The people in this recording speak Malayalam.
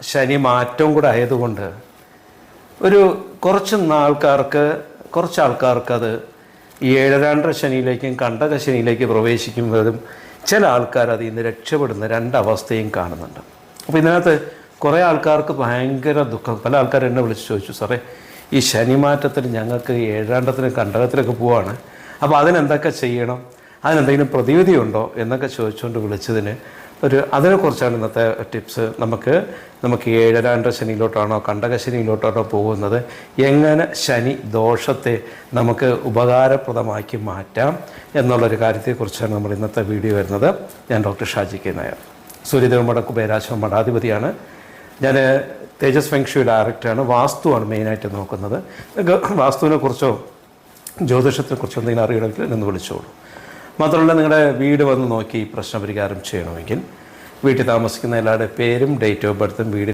ശനി മാറ്റവും കൂടെ ആയതുകൊണ്ട് ഒരു കുറച്ച് ആൾക്കാർക്ക് കുറച്ച് ആൾക്കാർക്ക് അത് ഏഴരാണ്ടര ശനിയിലേക്കും കണ്ടക ശനിയിലേക്ക് പ്രവേശിക്കുമ്പോഴും ചില ആൾക്കാർ അതിൽ നിന്ന് രക്ഷപ്പെടുന്ന രണ്ടവസ്ഥയും കാണുന്നുണ്ട്. അപ്പോൾ ഇതിനകത്ത് കുറേ ആൾക്കാർക്ക് ഭയങ്കര ദുഃഖം. പല ആൾക്കാർ എന്നെ വിളിച്ച് ചോദിച്ചു സാറേ ഈ ശനിമാറ്റത്തിൽ ഞങ്ങൾക്ക് ഏഴാണ്ടത്തിനും കണ്ടകത്തിലൊക്കെ പോവാണ്. അപ്പോൾ അതിനെന്തൊക്കെ ചെയ്യണം? അതിനെന്തെങ്കിലും പ്രതിവിധിയുണ്ടോ? എന്നൊക്കെ ചോദിച്ചുകൊണ്ട് വിളിച്ചതിന് ഒരു അതിനെക്കുറിച്ചാണ് ഇന്നത്തെ ടിപ്സ്. നമുക്ക് നമുക്ക് ഏഴരാണ്ട ശനിയിലോട്ടാണോ കണ്ടക ശനിയിലോട്ടാണോ പോകുന്നത്? എങ്ങനെ ശനി ദോഷത്തെ നമുക്ക് ഉപകാരപ്രദമാക്കി മാറ്റാം എന്നുള്ളൊരു കാര്യത്തെക്കുറിച്ചാണ് നമ്മൾ ഇന്നത്തെ വീഡിയോ വരുന്നത്. ഞാൻ ഡോക്ടർ ഷാജി കെ നായർ. സൂര്യദേവമഠ കുബേരാശ്രമ മഠാധിപതിയാണ്. ഞാൻ തേജസ് ഫെങ്ഷു ഡയറക്ടറാണ്. വാസ്തുവാണ് മെയിനായിട്ട് നോക്കുന്നത്. നിങ്ങൾക്ക് വാസ്തുവിനെ കുറിച്ചോ ജ്യോതിഷത്തെ കുറിച്ചോ എന്തെങ്കിലും അറിയണമെങ്കിൽ നിന്ന് വിളിച്ചോളൂ. മാത്രമല്ല നിങ്ങളുടെ വീട് വന്ന് നോക്കി പ്രശ്നപരിഹാരം ചെയ്യണമെങ്കിൽ വീട്ടിൽ താമസിക്കുന്ന എല്ലാവരുടെ പേരും ഡേറ്റ് ഓഫ് ബർത്തും വീട്